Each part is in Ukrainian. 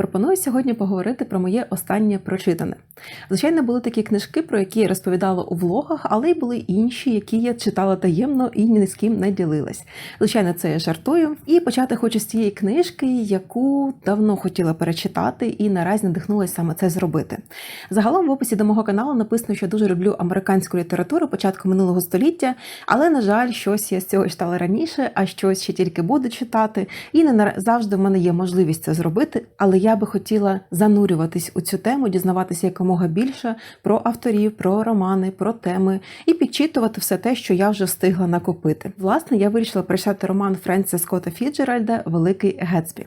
про Пропоную сьогодні поговорити про моє останнє прочитане. Звичайно, були такі книжки, про які я розповідала у влогах, але й були інші, які я читала таємно і ні з ким не ділилась. Звичайно, це я жартую. І почати хочу з тієї книжки, яку давно хотіла перечитати, і наразі надихнулася саме це зробити. Загалом в описі до мого каналу написано, що дуже люблю американську літературу початку минулого століття, але, на жаль, щось я з цього читала раніше, а щось ще тільки буду читати. І не завжди в мене є можливість це зробити, але я би хотіла занурюватись у цю тему, дізнаватися якомога більше про авторів, про романи, про теми і підчитувати все те, що я вже встигла накопити. Власне, я вирішила прочитати роман Френсіса Скотта Фіджеральда Великий Гетсбі.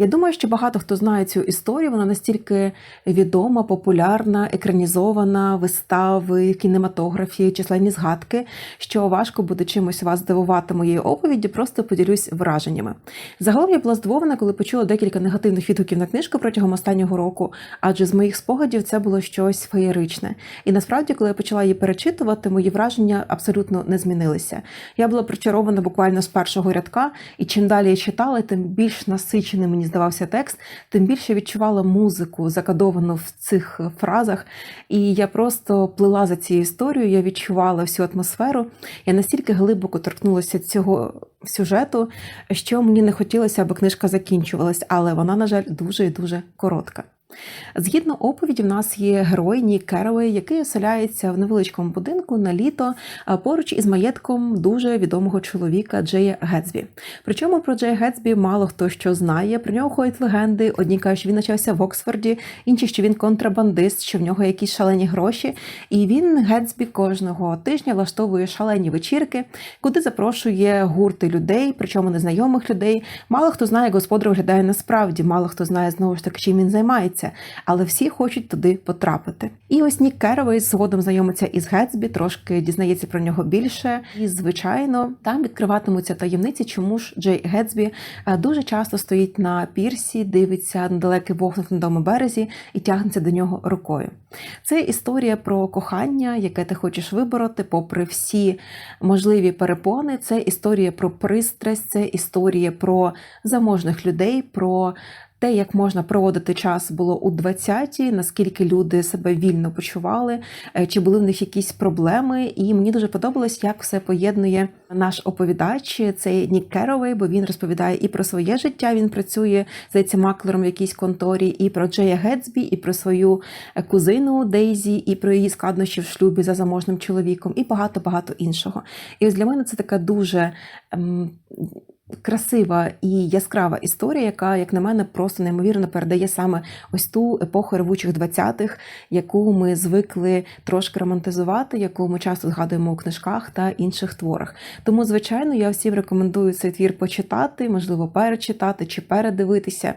Я думаю, що багато хто знає цю історію. Вона настільки відома, популярна, екранізована, вистави, кінематографії, численні згадки, що важко буде чимось вас здивувати моєю оповіді, просто поділюсь враженнями. Загалом я була здивована, коли почула декілька негативних відгуків на книжку протягом останнього року, адже з моїх спогадів це було щось феєричне. І насправді, коли я почала її перечитувати, мої враження абсолютно не змінилися. Я була причарована буквально з першого рядка, і чим далі я читала, тим більш насиченим мені здавався текст, тим більше відчувала музику, закодовану в цих фразах. І я просто плила за цією історією, я відчувала всю атмосферу. Я настільки глибоко торкнулася цього сюжету, що мені не хотілося, аби книжка закінчувалась, але вона, на жаль, дуже і дуже коротка. Згідно оповіді, в нас є герой Нік який оселяється в невеличкому будинку на літо поруч із маєтком дуже відомого чоловіка Джея Гетсбі. Причому про Джея Гетсбі мало хто що знає. Про нього ходять легенди. Одні кажуть, що він навчався в Оксфорді, інші, що він контрабандист, що в нього якісь шалені гроші. І він Гетсбі кожного тижня влаштовує шалені вечірки, куди запрошує гурти людей, причому незнайомих людей. Мало хто знає, господар виглядає насправді, мало хто знає знову ж таки, чим він займається, але всі хочуть туди потрапити. І ось Нік Керовей згодом знайомиться із Гетсбі, трошки дізнається про нього більше. І, звичайно, там відкриватимуться таємниці, чому ж Джей Гетсбі е, дуже часто стоїть на пірсі, дивиться на далекий вогник на тому березі і тягнеться до нього рукою. Це історія про кохання, яке ти хочеш вибороти, попри всі можливі перепони. Це історія про пристрасть, це історія про заможних людей, про те, як можна проводити час, було у 20-ті, наскільки люди себе вільно почували, е, чи були в них якісь проблеми. І мені дуже подобалось, як все поєднує наш оповідач. Це Нік Керовей, бо він розповідає і про своє життя. Він працює здається, маклером в якійсь конторі, і про Джея Гетсбі, і про свою е, кузину Дейзі, і про її складнощі в шлюбі за заможним чоловіком, і багато багато іншого. І ось для мене це така дуже. ем, красива і яскрава історія, яка, як на мене, просто неймовірно передає саме ось ту епоху ревучих 20-х, яку ми звикли трошки романтизувати, яку ми часто згадуємо у книжках та інших творах. Тому, звичайно, я всім рекомендую цей твір почитати, можливо, перечитати чи передивитися.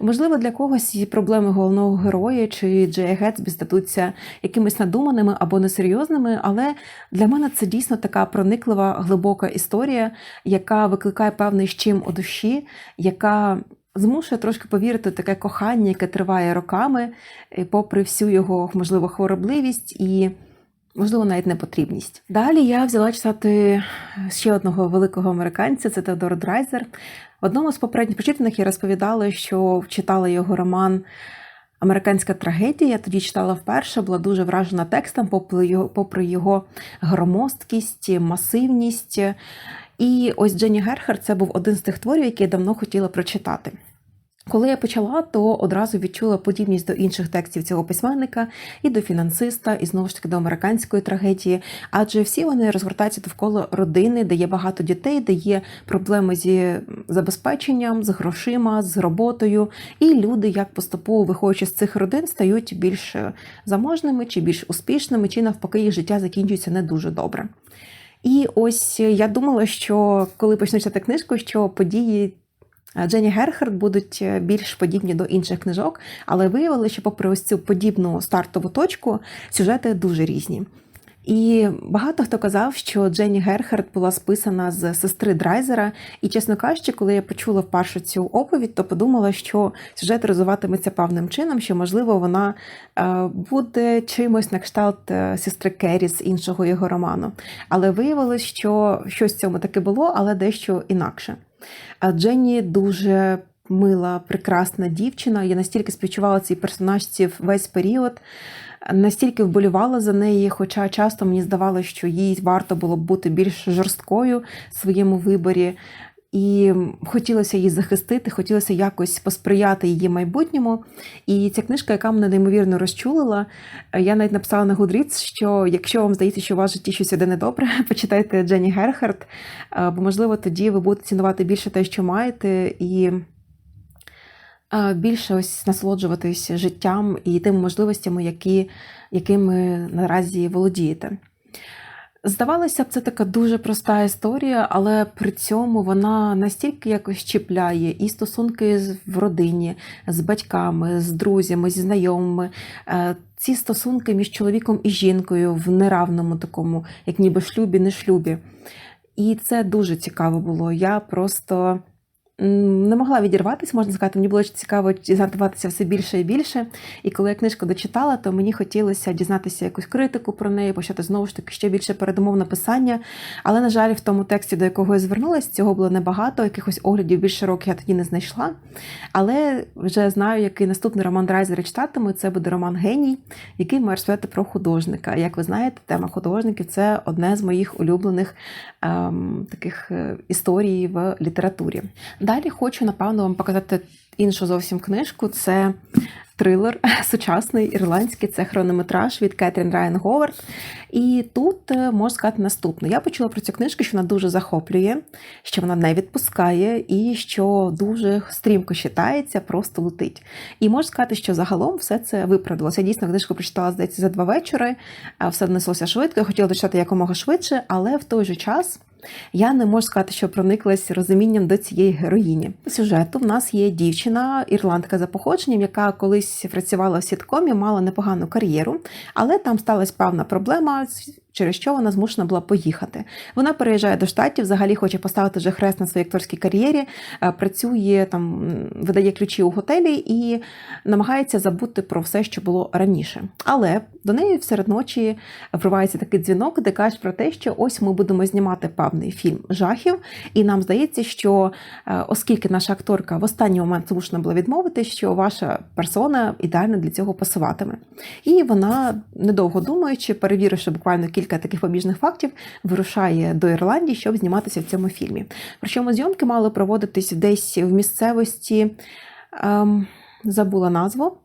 Можливо, для когось проблеми головного героя чи Джея Гетсбі здадуться якимись надуманими або несерйозними, але для мене це дійсно така прониклива, глибока історія, яка викликає певний щим у душі, яка змушує трошки повірити в таке кохання, яке триває роками, попри всю його, можливо, хворобливість і. Можливо, навіть непотрібність. Далі я взяла читати ще одного великого американця, це Теодор Драйзер. В одному з попередніх прочитаних я розповідала, що читала його роман Американська трагедія. Я тоді читала вперше, була дуже вражена текстом, попри його, попри його громоздкість, масивність. І ось Дженні Герхер це був один з тих творів, які я давно хотіла прочитати. Коли я почала, то одразу відчула подібність до інших текстів цього письменника, і до фінансиста, і знову ж таки до американської трагедії, адже всі вони розгортаються довкола родини, де є багато дітей, де є проблеми зі забезпеченням, з грошима, з роботою, і люди, як поступово виходячи з цих родин, стають більш заможними чи більш успішними, чи навпаки, їх життя закінчується не дуже добре. І ось я думала, що коли почну читати книжку, що події. Дженні Герхард будуть більш подібні до інших книжок, але виявили, що, попри ось цю подібну стартову точку, сюжети дуже різні. І багато хто казав, що Дженні Герхард була списана з сестри Драйзера. І, чесно кажучи, коли я почула вперше цю оповідь, то подумала, що сюжет розвиватиметься певним чином, що, можливо, вона е, буде чимось на кшталт е, сестри Керрі з іншого його роману. Але виявилось, що щось в цьому таки було, але дещо інакше. Дженні дуже мила, прекрасна дівчина. Я настільки співчувала цій персонажці весь період, настільки вболівала за неї, хоча часто мені здавалося, що їй варто було б бути більш жорсткою в своєму виборі. І хотілося її захистити, хотілося якось посприяти її майбутньому. І ця книжка, яка мене неймовірно розчулила, я навіть написала на Goodreads, що якщо вам здається, що у вас в житті щось іде недобре, почитайте Дженні Герхард, е, бо, можливо, тоді ви будете цінувати більше те, що маєте, і е, більше ось насолоджуватись життям і тими можливостями, які, якими наразі володієте. Здавалося б, це така дуже проста історія, але при цьому вона настільки якось чіпляє і стосунки в родині, з батьками, з друзями, зі знайомими. Е, Ці стосунки між чоловіком і жінкою в неравному такому, як ніби шлюбі, не шлюбі. І це дуже цікаво було. Я просто не могла відірватися, можна сказати, мені було цікаво дізнаватися все більше і більше. І коли я книжку дочитала, то мені хотілося дізнатися якусь критику про неї, почати знову ж таки ще більше передумов написання. Але, на жаль, в тому тексті, до якого я звернулася, цього було небагато, якихось оглядів більш широких я тоді не знайшла. Але вже знаю, який наступний роман Драйзера читатиму. Це буде роман Геній, який має розповідати про художника. Як ви знаєте, тема художників це одне з моїх улюблених таких е, історій в літературі. Далі хочу, напевно, вам показати іншу зовсім книжку. Це трилер сучасний ірландський, це хронометраж від Кетрін Райан Говард. І тут е, можу сказати наступне. Я почула про цю книжку, що вона дуже захоплює, що вона не відпускає і що дуже стрімко читається, просто летить. І можу сказати, що загалом все це виправдалося. Я дійсно книжку прочитала, здається, за два вечори, все внеслося швидко. Я хотіла дочитати якомога швидше, але в той же час. Я не можу сказати, що прониклась розумінням до цієї героїні. Сюжету в нас є дівчина, ірландка за походженням, яка колись працювала в сіткомі, мала непогану кар'єру, але там сталася певна проблема. Через що вона змушена була поїхати. Вона переїжджає до штатів, взагалі хоче поставити вже хрест на своїй акторській кар'єрі, е, працює там, видає ключі у готелі і намагається забути про все, що було раніше. Але до неї серед ночі вривається такий дзвінок, де кажуть про те, що ось ми будемо знімати певний фільм жахів, і нам здається, що е, оскільки наша акторка в останній момент змушена була відмовити, що ваша персона ідеально для цього пасуватиме. І вона, недовго думаючи, перевіривши буквально кілька таких побіжних фактів, вирушає до Ірландії, щоб зніматися в цьому фільмі. Причому зйомки мали проводитись десь в місцевості, ем, забула назву.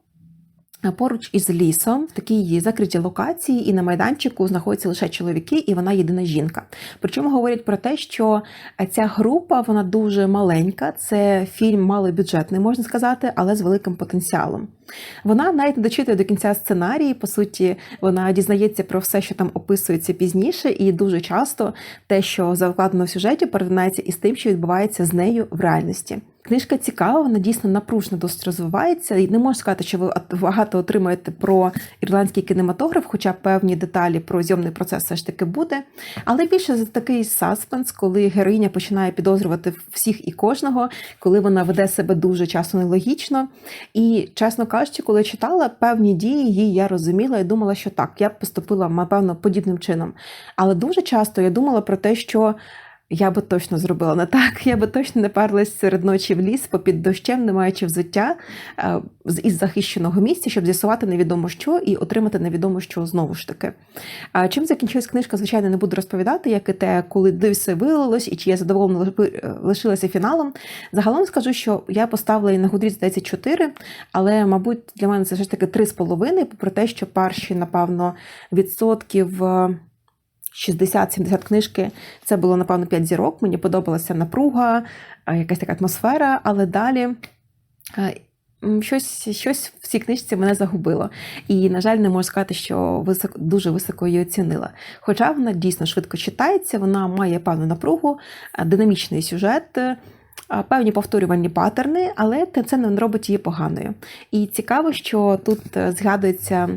Поруч із лісом в такій закритій локації, і на майданчику знаходяться лише чоловіки, і вона єдина жінка. Причому говорять про те, що ця група вона дуже маленька. Це фільм малобюджетний, можна сказати, але з великим потенціалом. Вона навіть не дочитує до кінця сценарії. По суті, вона дізнається про все, що там описується пізніше, і дуже часто те, що закладено в сюжеті, перетинається із тим, що відбувається з нею в реальності. Книжка цікава, вона дійсно напружено досить розвивається. І не можу сказати, що ви багато отримаєте про ірландський кінематограф, хоча певні деталі про зйомний процес все ж таки буде. Але більше за такий саспенс, коли героїня починає підозрювати всіх і кожного, коли вона веде себе дуже часто нелогічно. І, чесно кажучи, коли читала певні дії, її я розуміла і думала, що так, я б поступила, напевно, подібним чином. Але дуже часто я думала про те, що. Я би точно зробила не так. Я би точно не парлась серед ночі в ліс попід дощем, не маючи взуття е, із захищеного місця, щоб з'ясувати невідомо що і отримати невідомо що знову ж таки. Чим закінчилась книжка, звичайно, не буду розповідати, як і те, коли все вилилось, і чи я задоволена лишилася фіналом. Загалом скажу, що я поставила її на Goodreads, здається, 4, але, мабуть, для мене це все ж таки 3,5, попри те, що перші, напевно, відсотків. Е, 60-70 книжки це було, напевно, 5 зірок. Мені подобалася напруга, е, якась така атмосфера, але далі е, щось, щось в цій книжці мене загубило. І, на жаль, не можу сказати, що високо, дуже високо її оцінила. Хоча вона дійсно швидко читається, вона має певну напругу, е, динамічний сюжет. Певні повторювальні паттерни, але це не робить її поганою. І цікаво, що тут згадується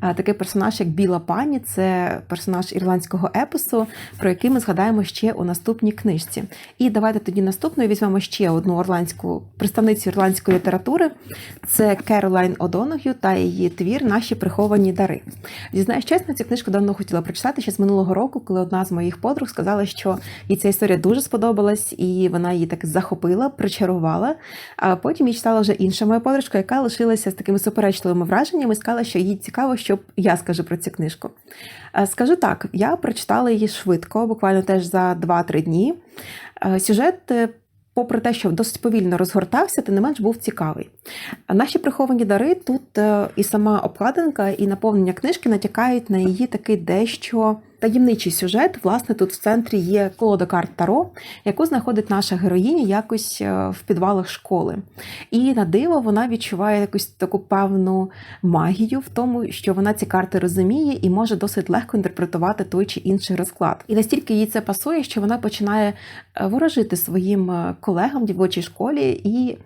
Такий персонаж, як Біла пані, це персонаж ірландського епосу, про який ми згадаємо ще у наступній книжці. І давайте тоді наступною візьмемо ще одну орландську представницю ірландської літератури. Це Керолайн Одоногю та її твір Наші приховані дари. Дізнаюсь чесно, цю книжку давно хотіла прочитати ще з минулого року, коли одна з моїх подруг сказала, що їй ця історія дуже сподобалась, і вона її так захопила, причарувала. А потім їй читала вже інша моя подружка, яка лишилася з такими суперечливими враженнями, сказала, що їй цікаво, що я скажу про цю книжку. Е, Скажу так, я прочитала її швидко, буквально теж за 2-3 дні. Е, Сюжет. е, Попри те, що досить повільно розгортався, тим не менш був цікавий. Наші приховані дари тут і сама обкладинка, і наповнення книжки натякають на її такий дещо таємничий сюжет. Власне, тут в центрі є колода карт Таро, яку знаходить наша героїня якось е, в підвалах школи. І на диво вона відчуває якусь таку певну магію в тому, що вона ці карти розуміє і може досить легко інтерпретувати той чи інший розклад. І настільки їй це пасує, що вона починає е, ворожити своїм е, колегам в дівочій школі і.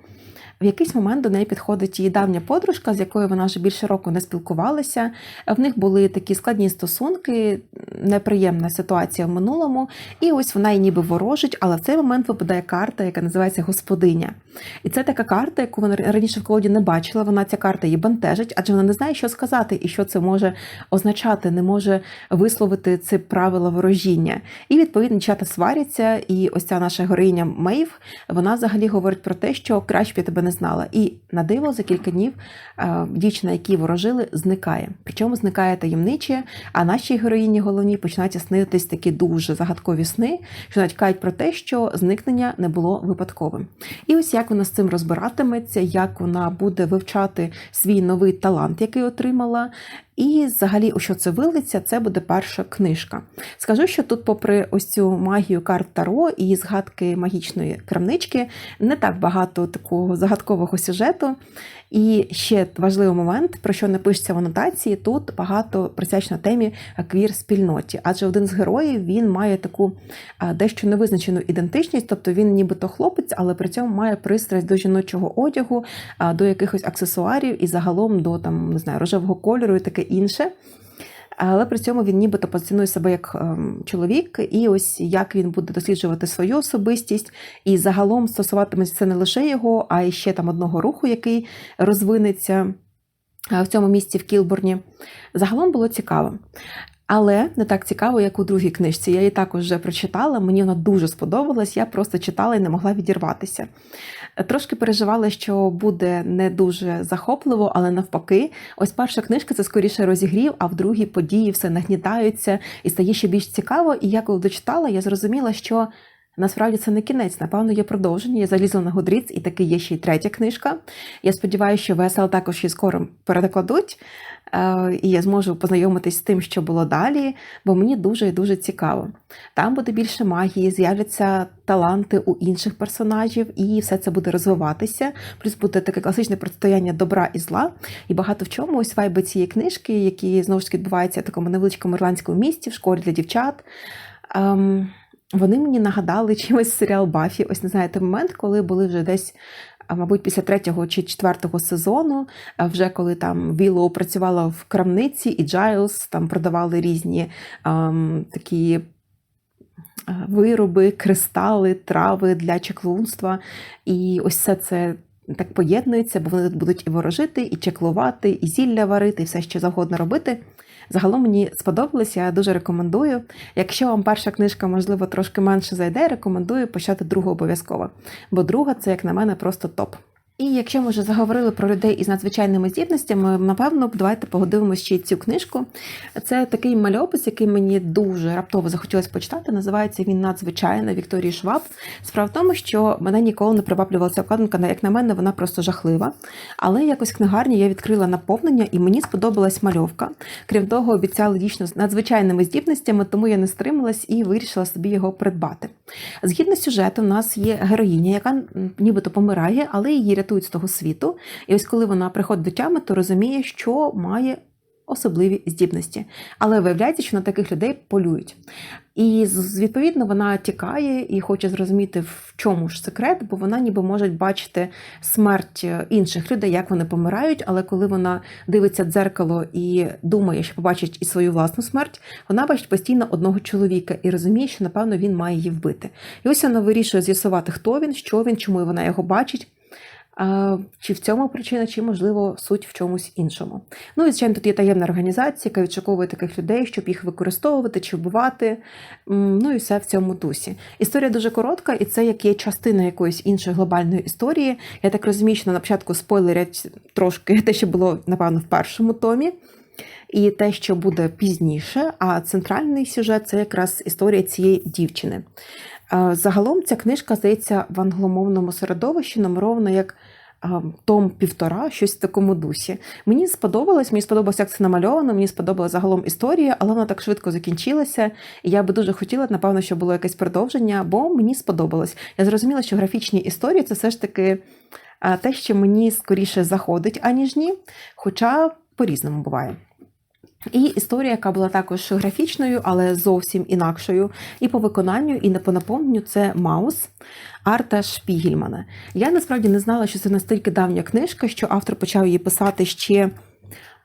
В якийсь момент до неї підходить її давня подружка, з якою вона вже більше року не спілкувалася. В них були такі складні стосунки, неприємна ситуація в минулому. І ось вона її ніби ворожить, але в цей момент випадає карта, яка називається Господиня. І це така карта, яку вона раніше в колоді не бачила. Вона ця карта її бентежить, адже вона не знає, що сказати і що це може означати, не може висловити це правила ворожіння. І відповідно дівчата сваряться. І ось ця наша героїня Мейв, вона взагалі говорить про те, що краще тебе не знала. І на диво за кілька днів е, дівчина, які ворожили, зникає. Причому зникає таємниче, а нашій героїні головній починаються снитись такі дуже загадкові сни, що натякають про те, що зникнення не було випадковим. І ось як вона з цим розбиратиметься, як вона буде вивчати свій новий талант, який отримала. І взагалі, у що це вилиться, це буде перша книжка. Скажу, що тут, попри ось цю магію карт Таро і згадки магічної крамнички, не так багато такого загадкового сюжету. І ще важливий момент, про що не пишеться в анотації, тут багато присвячено темі квір-спільноті. Адже один з героїв він має таку дещо невизначену ідентичність, тобто він нібито хлопець, але при цьому має пристрасть до жіночого одягу, до якихось аксесуарів і загалом до там, не знаю, рожевого кольору і таке інше. Але при цьому він нібито позиціонує себе як ем, чоловік, і ось як він буде досліджувати свою особистість, і загалом стосуватиметься це не лише його, а й ще там одного руху, який розвинеться е, в цьому місці в Кілборні. Загалом було цікаво. Але не так цікаво, як у другій книжці. Я її також вже прочитала, мені вона дуже сподобалась, я просто читала і не могла відірватися. Трошки переживала, що буде не дуже захопливо, але навпаки, ось перша книжка це скоріше розігрів, а в другій події все нагнітаються і стає ще більш цікаво. І я коли дочитала, я зрозуміла, що. Насправді це не кінець, напевно, є продовження. Я залізла на Goodreads, і таки є ще й третя книжка. Я сподіваюся, що ВСЛ також її скоро перекладуть, е, і я зможу познайомитись з тим, що було далі, бо мені дуже і дуже цікаво. Там буде більше магії, з'являться таланти у інших персонажів, і все це буде розвиватися. Плюс буде таке класичне протистояння добра і зла. І багато в чому ось вайби цієї книжки, які знову ж таки відбуваються в такому невеличкому ірландському місті, в школі для дівчат. Вони мені нагадали чимось серіал Бафі. Ось не знаю, той момент, коли були вже десь, мабуть, після третього чи четвертого сезону, вже коли там Вілоу працювала в крамниці, і Джайлз там продавали різні ем, такі. Вироби, кристали, трави для чеклунства. І ось все це так поєднується, бо вони тут будуть і ворожити, і чеклувати, і зілля варити, і все що завгодно робити. Загалом мені сподобалось, я дуже рекомендую. Якщо вам перша книжка, можливо, трошки менше зайде, рекомендую почати другу обов'язково. Бо друга це, як на мене, просто топ. І якщо ми вже заговорили про людей із надзвичайними здібностями, напевно, давайте погодивимося ще цю книжку. Це такий мальопис, який мені дуже раптово захотілося почитати. Називається він надзвичайна Вікторії Шваб. Справа в тому, що мене ніколи не приваблювала ця обкладинка, як на мене, вона просто жахлива. Але якось в книгарні я відкрила наповнення, і мені сподобалась мальовка. Крім того, обіцяли дійсно з надзвичайними здібностями, тому я не стрималась і вирішила собі його придбати. Згідно з сюжетом, у нас є героїня, яка нібито помирає, але її рятують з того світу. І ось коли вона приходить до тями, то розуміє, що має особливі здібності. Але виявляється, що на таких людей полюють. І відповідно вона тікає і хоче зрозуміти, в чому ж секрет, бо вона ніби може бачити смерть е, інших людей, як вони помирають. Але коли вона дивиться дзеркало і думає, що побачить і свою власну смерть, вона бачить постійно одного чоловіка і розуміє, що напевно він має її вбити. І ось вона вирішує з'ясувати, хто він, що він, чому вона його бачить. Чи в цьому причина, чи можливо суть в чомусь іншому. Ну і звичайно, тут є таємна організація, яка відшуковує таких людей, щоб їх використовувати чи вбивати. Ну і все в цьому дусі. Історія дуже коротка, і це як є частина якоїсь іншої глобальної історії. Я так розумію, що на початку спойлерять трошки те, що було напевно в першому томі. І те, що буде пізніше, а центральний сюжет це якраз історія цієї дівчини. Загалом ця книжка здається в англомовному середовищі номерована як том півтора, щось в такому дусі. Мені сподобалось, мені сподобалось, як це намальовано, мені сподобалася загалом історія, але вона так швидко закінчилася. І я би дуже хотіла, напевно, щоб було якесь продовження, бо мені сподобалось. Я зрозуміла, що графічні історії це все ж таки те, що мені скоріше заходить, аніж ні. Хоча по-різному буває. І історія, яка була також графічною, але зовсім інакшою. І по виконанню, і не по наповненню це Маус Арта Шпігельмана. Я насправді не знала, що це настільки давня книжка, що автор почав її писати ще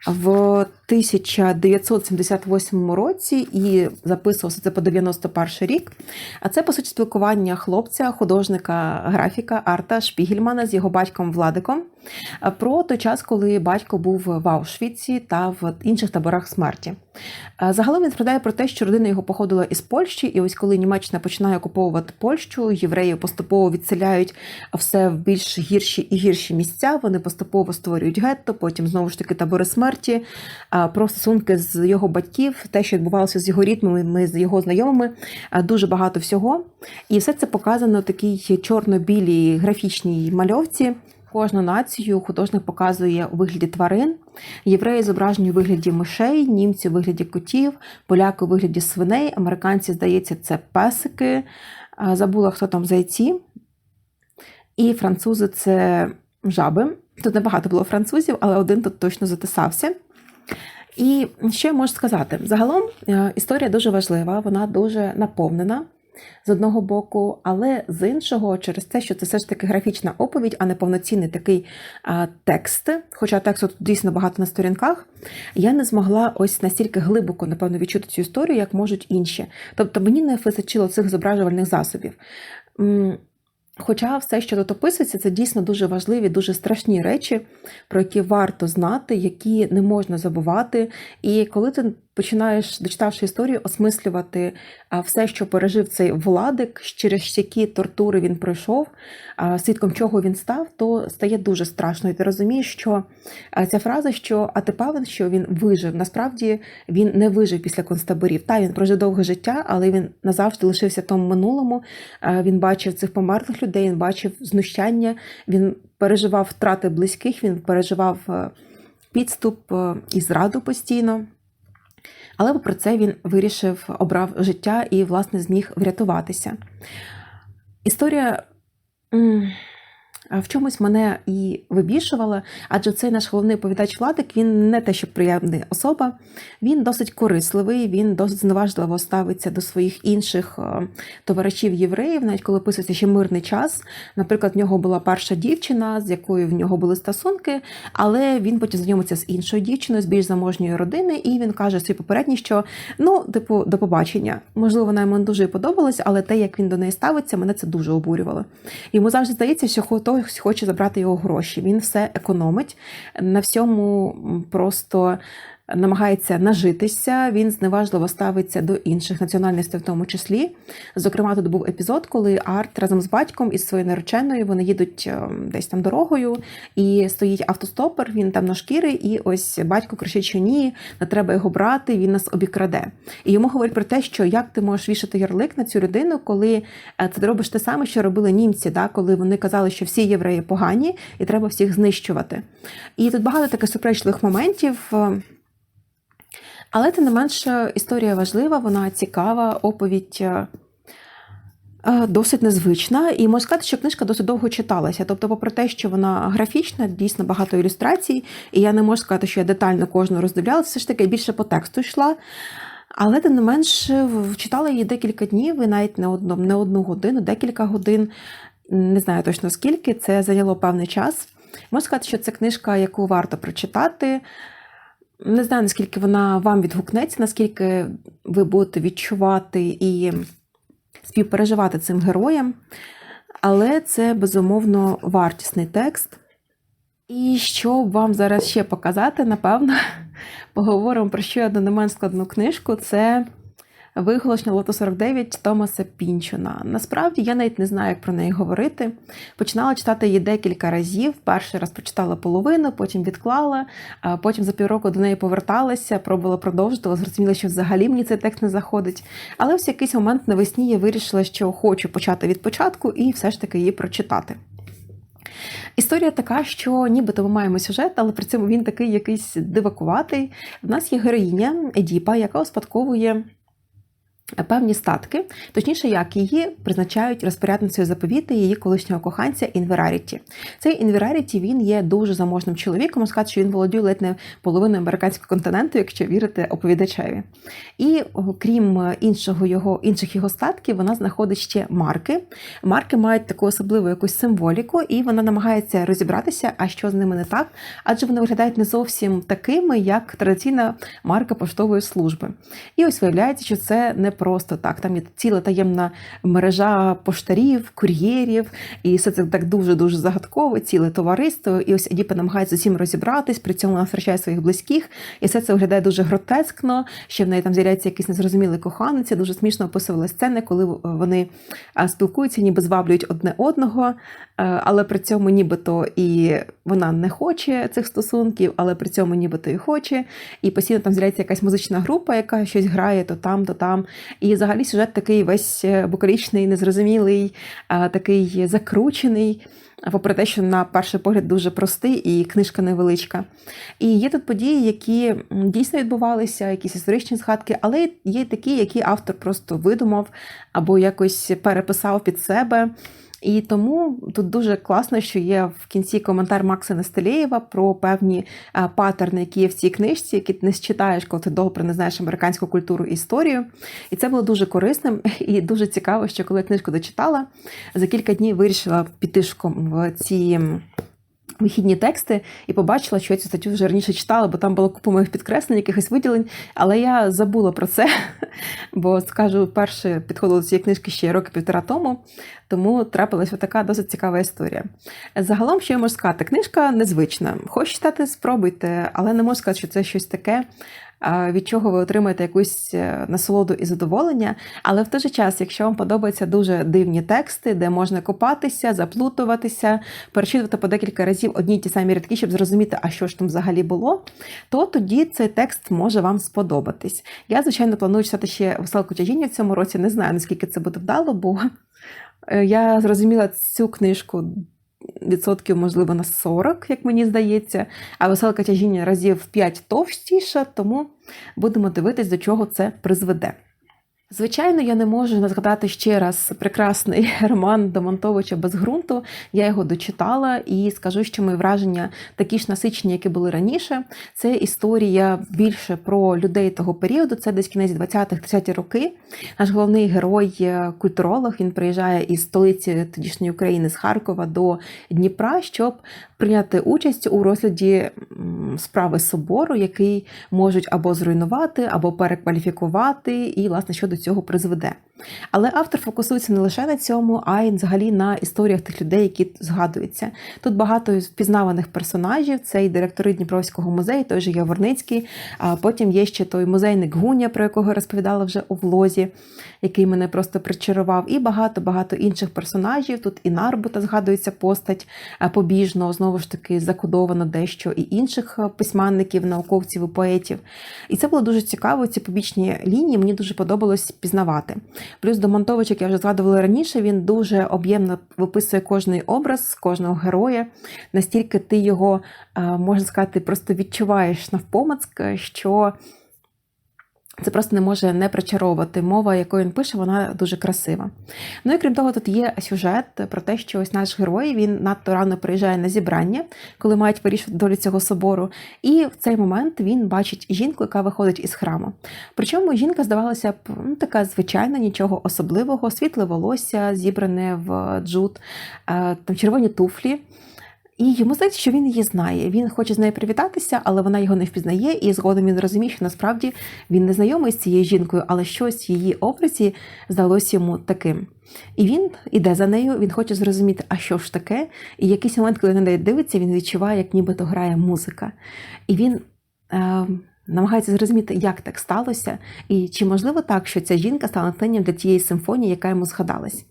в 1978 році і записувався це по 91 рік. А це, по суті, спілкування хлопця, художника графіка Арта Шпігельмана з його батьком Владиком про той час, коли батько був в Аушвіці та в інших таборах смерті. Загалом він згадає про те, що родина його походила із Польщі, і ось коли Німеччина починає окуповувати Польщу, євреї поступово відселяють все в більш гірші і гірші місця. Вони поступово створюють гетто, потім знову ж таки табори смерті, про стосунки з його батьків, те, що відбувалося з його рідними, з його знайомими, дуже багато всього. І все це показано в такій чорно-білій графічній мальовці. Кожну націю художник показує у вигляді тварин, євреї зображені у вигляді мишей, німці у вигляді котів, поляки у вигляді свиней, американці, здається, це песики. Забула, хто там зайці. І французи це жаби. Тут небагато було французів, але один тут точно затисався. І що я можу сказати? Загалом історія дуже важлива, вона дуже наповнена з одного боку, але з іншого, через те, що це все ж таки графічна оповідь, а не повноцінний такий а, текст. Хоча тексту тут дійсно багато на сторінках, я не змогла ось настільки глибоко, напевно, відчути цю історію, як можуть інші. Тобто мені не вистачило цих зображувальних засобів. Хоча все, що тут описується, це дійсно дуже важливі, дуже страшні речі, про які варто знати, які не можна забувати. І коли ти починаєш, дочитавши історію, осмислювати все, що пережив цей владик, через які тортури він пройшов, свідком чого він став, то стає дуже страшно. І ти розумієш, що ця фраза, що а ти певен, що він вижив. Насправді він не вижив після концтаборів. Та він прожив довге життя, але він назавжди лишився тому минулому. Він бачив цих померлих людей, він бачив знущання, він переживав втрати близьких, він переживав підступ і зраду постійно. Але попри це він вирішив, обрав життя і, власне, зміг врятуватися. Історія в чомусь мене і вибішувала, адже цей наш головний оповідач Владик, він не те, що приємна особа, він досить корисливий, він досить зневажливо ставиться до своїх інших товаришів євреїв, навіть коли писується ще мирний час. Наприклад, в нього була перша дівчина, з якою в нього були стосунки, але він потім знайомиться з іншою дівчиною, з більш заможньої родини, і він каже своїй попередній, що ну, типу, до побачення. Можливо, вона йому дуже подобалась, але те, як він до неї ставиться, мене це дуже обурювало. Йому завжди здається, що хто хтось хоче забрати його гроші. Він все економить, на всьому просто намагається нажитися, він зневажливо ставиться до інших національностей, в тому числі. Зокрема, тут був епізод, коли Арт разом з батьком із своєю нареченою вони їдуть десь там дорогою, і стоїть автостопер, він там на шкіри, і ось батько кричить, що ні, не треба його брати, він нас обікраде. І йому говорять про те, що як ти можеш вішати ярлик на цю людину, коли ти робиш те саме, що робили німці, да, коли вони казали, що всі євреї погані і треба всіх знищувати. І тут багато таких суперечливих моментів. Але тим не менше історія важлива, вона цікава, оповідь Е, Досить незвична, і можу сказати, що книжка досить довго читалася. Тобто, попри те, що вона графічна, дійсно багато ілюстрацій, і я не можу сказати, що я детально кожну роздивлялася, все ж таки більше по тексту йшла. Але тим не менш читала її декілька днів, і навіть не одну, не одну годину, декілька годин. Не знаю точно скільки, це зайняло певний час. Можу сказати, що це книжка, яку варто прочитати. Не знаю, наскільки вона вам відгукнеться, наскільки ви будете відчувати і співпереживати цим героям, але це безумовно вартісний текст. І що вам зараз ще показати, напевно, поговоримо про ще одну не менш складну книжку. Це виголошення Лото 49 Томаса Пінчона. Насправді я навіть не знаю, як про неї говорити. Починала читати її декілька разів. Перший раз прочитала половину, потім відклала, потім за півроку до неї поверталася, пробувала продовжити, зрозуміла, що взагалі мені цей текст не заходить. Але в якийсь момент навесні я вирішила, що хочу почати від початку і все ж таки її прочитати. Історія така, що нібито ми маємо сюжет, але при цьому він такий якийсь дивакуватий. В нас є героїня Едіпа, яка успадковує певні статки, точніше, як її призначають розпорядницею заповіти її колишнього коханця Інвераріті. Цей Інвераріті він є дуже заможним чоловіком. Можна сказати, що він володіє ледь не половиною американського континенту, якщо вірити оповідачеві. І крім іншого його інших його статків, вона знаходить ще марки. Марки мають таку особливу якусь символіку, і вона намагається розібратися, а що з ними не так, адже вони виглядають не зовсім такими, як традиційна марка поштової служби. І ось виявляється, що це не просто так. Там є ціла таємна мережа поштарів, кур'єрів, і все це так дуже дуже загадково, ціле товариство. І ось Едіпа намагається з усім розібратись, при цьому вона втрачає своїх близьких, і все це виглядає дуже гротескно. Ще в неї там з'являється якийсь незрозумілий коханець. Дуже смішно описували сцени, коли вони спілкуються, ніби зваблюють одне одного, е, але при цьому нібито і вона не хоче цих стосунків, але при цьому нібито і хоче. І постійно там з'являється якась музична група, яка щось грає то там, то там. І взагалі сюжет такий весь букалічний, незрозумілий, такий закручений. Попри те, що на перший погляд дуже простий і книжка невеличка. І є тут події, які дійсно відбувалися, якісь історичні згадки, але є такі, які автор просто видумав або якось переписав під себе. І тому тут дуже класно, що є в кінці коментар Макса Нестелєєва про певні а, паттерни, які є в цій книжці, які ти не читаєш, коли ти добре не знаєш американську культуру і історію. І це було дуже корисним і дуже цікаво, що коли я книжку дочитала, за кілька днів вирішила піти в ці. Вихідні тексти і побачила, що я цю статтю вже раніше читала, бо там було купа моїх підкреслень, якихось виділень. Але я забула про це, бо скажу, перше підходила до цієї книжки ще роки півтора тому, тому трапилась така досить цікава історія. Загалом, що я можу сказати, книжка незвична. Хоч читати, спробуйте, але не можу сказати, що це щось таке. Від чого ви отримаєте якусь е, насолоду і задоволення, але в той же час, якщо вам подобаються дуже дивні тексти, де можна копатися, заплутуватися, перечитувати по декілька разів одні й ті самі рядки, щоб зрозуміти, а що ж там взагалі було, то тоді цей текст може вам сподобатись. Я, звичайно, планую читати ще веселку тяжіння в цьому році. Не знаю, наскільки це буде вдало, бо е, я зрозуміла цю книжку. Відсотків, можливо, на 40, як мені здається, а веселка тяжіння разів в 5 товстіша, тому будемо дивитись, до чого це призведе. Звичайно, я не можу згадати ще раз прекрасний роман Домонтовича без ґрунту. Я його дочитала і скажу, що мої враження такі ж насичені, які були раніше. Це історія більше про людей того періоду. Це десь кінець 20-30 роки. Наш головний герой е, культуролог. Він приїжджає із столиці тодішньої України з Харкова до Дніпра, щоб прийняти участь у розгляді справи собору, який можуть або зруйнувати, або перекваліфікувати, і власне що до цього призведе. Але автор фокусується не лише на цьому, а й взагалі на історіях тих людей, які згадуються. Тут багато впізнаваних персонажів. Це і директори Дніпровського музею, той же Яворницький. А потім є ще той музейник Гуня, про якого я розповідала вже у влозі, який мене просто причарував, і багато-багато інших персонажів. Тут і Нарбута згадується постать а, побіжно, знову ж таки, закодовано дещо і інших письменників, науковців і поетів. І це було дуже цікаво. Ці побічні лінії мені дуже подобалось пізнавати. Плюс Домонтович, як я вже згадувала раніше, він дуже об'ємно виписує кожний образ кожного героя. Настільки ти його, е, можна сказати, просто відчуваєш навпомацьк, що Це просто не може не причаровувати. Мова, якою він пише, вона дуже красива. Ну і крім того, тут є сюжет про те, що ось наш герой він надто рано приїжджає на зібрання, коли мають вирішувати долю цього собору. І в цей момент він бачить жінку, яка виходить із храму. Причому жінка здавалася б ну, така звичайна, нічого особливого, світле волосся, зібране в джут, е, там червоні туфлі. І йому здається, що він її знає. Він хоче з нею привітатися, але вона його не впізнає, і згодом він розуміє, що насправді він не знайомий з цією жінкою, але щось в її образі здалося йому таким. І він іде за нею, він хоче зрозуміти, а що ж таке. І якийсь момент, коли на неї дивиться, він відчуває, як нібито грає музика. І він. Е- Намагається зрозуміти, як так сталося, і чи можливо так, що ця жінка стала натхненням для тієї симфонії, яка йому згадалась.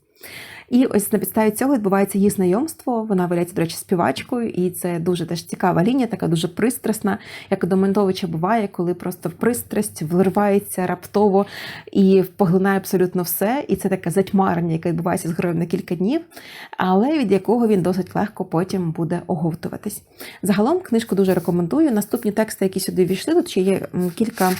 І ось на підставі цього відбувається її знайомство. Вона виявляється, до речі, співачкою, і це дуже теж цікава лінія, така дуже пристрасна, як у Доментовича буває, коли просто пристрасть вливається раптово і поглинає абсолютно все. І це таке затьмарення, яке відбувається з героєм на кілька днів, але від якого він досить легко потім буде оговтуватись. Загалом книжку дуже рекомендую. Наступні тексти, які сюди війшли, тут ще є кілька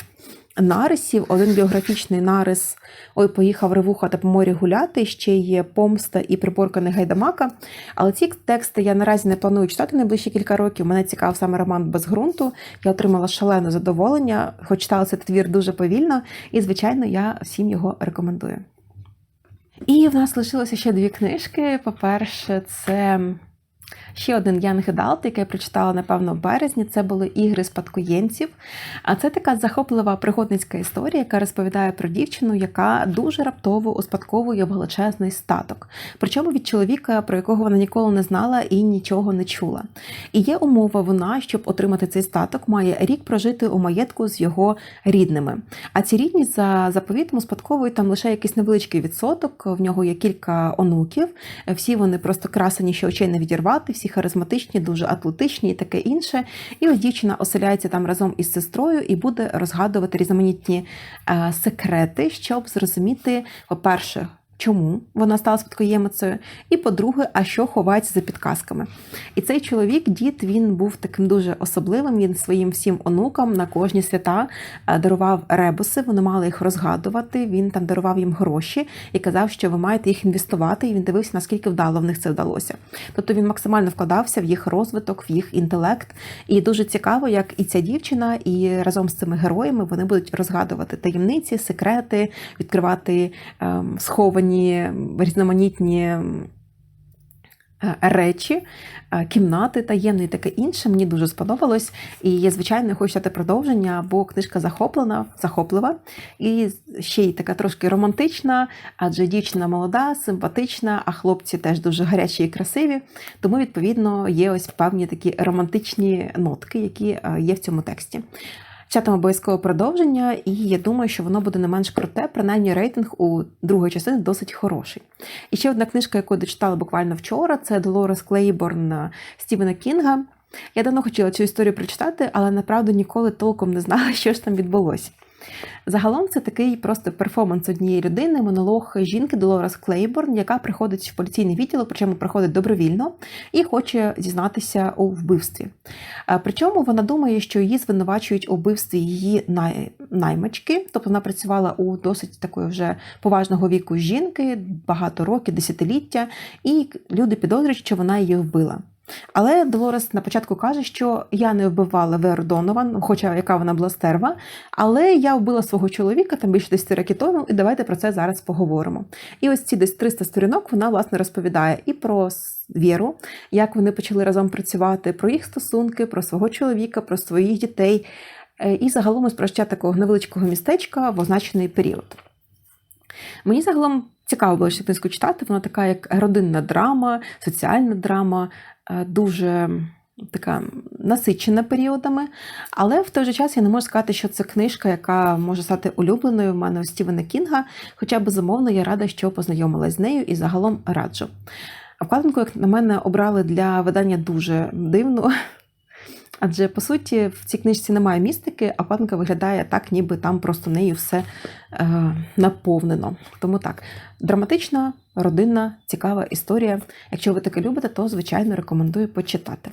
нарисів. Один біографічний нарис Ой, поїхав Ревуха та по морі гуляти. Ще є помста і приборканий гайдамака. Але ці тексти я наразі не планую читати найближчі кілька років. Мене цікав саме роман без ґрунту. Я отримала шалене задоволення, хоч читала цей твір дуже повільно, і, звичайно, я всім його рекомендую. І в нас лишилося ще дві книжки. По-перше, це Ще один Янг Едалт, який я прочитала, напевно, в березні, це були ігри спадкоємців. А це така захоплива пригодницька історія, яка розповідає про дівчину, яка дуже раптово успадковує величезний статок. Причому від чоловіка, про якого вона ніколи не знала і нічого не чула. І є умова, вона, щоб отримати цей статок, має рік прожити у маєтку з його рідними. А ці рідні за заповітом успадковують там лише якийсь невеличкий відсоток. В нього є кілька онуків. Всі вони просто красені, що очей не відірвати. всі всі харизматичні, дуже атлетичні і таке інше. І ось дівчина оселяється там разом із сестрою і буде розгадувати різноманітні е, секрети, щоб зрозуміти, по-перше, Чому вона стала спадкоємицею? І по-друге, а що ховається за підказками? І цей чоловік, дід, він був таким дуже особливим. Він своїм всім онукам на кожні свята е, дарував ребуси, вони мали їх розгадувати. Він там дарував їм гроші і казав, що ви маєте їх інвестувати. І він дивився, наскільки вдало в них це вдалося. Тобто він максимально вкладався в їх розвиток, в їх інтелект. І дуже цікаво, як і ця дівчина, і разом з цими героями вони будуть розгадувати таємниці, секрети, відкривати ем, сховані розташовані різноманітні е, речі, е, кімнати таємні і таке інше. Мені дуже сподобалось. І я, звичайно, хочу читати продовження, бо книжка захоплена, захоплива. І ще й така трошки романтична, адже дівчина молода, симпатична, а хлопці теж дуже гарячі і красиві. Тому, відповідно, є ось певні такі романтичні нотки, які е, є в цьому тексті. Чатимо обов'язково продовження, і я думаю, що воно буде не менш круте, принаймні рейтинг у другої частини досить хороший. І ще одна книжка, яку дочитала буквально вчора, це Долорес Клейборн Стівена Кінга. Я давно хотіла цю історію прочитати, але направду ніколи толком не знала, що ж там відбулося. Загалом це такий просто перформанс однієї людини, монолог жінки Долорес Клейборн, яка приходить в поліційний відділ, причому приходить добровільно і хоче зізнатися у вбивстві. Причому вона думає, що її звинувачують у вбивстві її наймачки, тобто вона працювала у досить такої вже поважного віку жінки, багато років, десятиліття, і люди підозрюють, що вона її вбила. Але Долорес на початку каже, що я не вбивала Веру Донован, хоча яка вона була стерва, але я вбила свого чоловіка там більше 10 років тому, і давайте про це зараз поговоримо. І ось ці десь 300 сторінок вона власне розповідає і про Віру, як вони почали разом працювати, про їх стосунки, про свого чоловіка, про своїх дітей, е, і загалом ось про ще такого невеличкого містечка в означений період. Мені загалом цікаво було ще книжку читати, вона така як родинна драма, соціальна драма, Е, дуже така насичена періодами, але в той же час я не можу сказати, що це книжка, яка може стати улюбленою в мене у Стівена Кінга. Хоча, безумовно, я рада, що познайомилась з нею і загалом раджу. Вкладинку, як на мене, обрали для видання дуже дивну. Адже по суті в цій книжці немає містики, а панка виглядає так, ніби там просто нею все е, наповнено. Тому так, драматична, родинна, цікава історія. Якщо ви таке любите, то звичайно рекомендую почитати.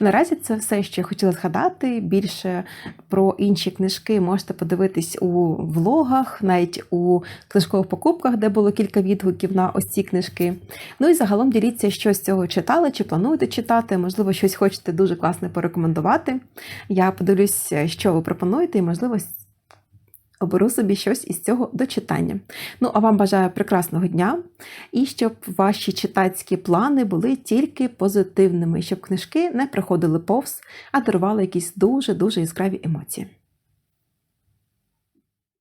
Наразі це все, що я хотіла згадати. Більше про інші книжки можете подивитись у влогах, навіть у книжкових покупках, де було кілька відгуків на ось ці книжки. Ну і загалом діліться, що з цього читали, чи плануєте читати, можливо, щось хочете дуже класне порекомендувати. Я подивлюсь, що ви пропонуєте, і можливо. Оберу собі щось із цього до читання. Ну, а вам бажаю прекрасного дня і щоб ваші читацькі плани були тільки позитивними, щоб книжки не приходили повз, а дарували якісь дуже-дуже яскраві емоції.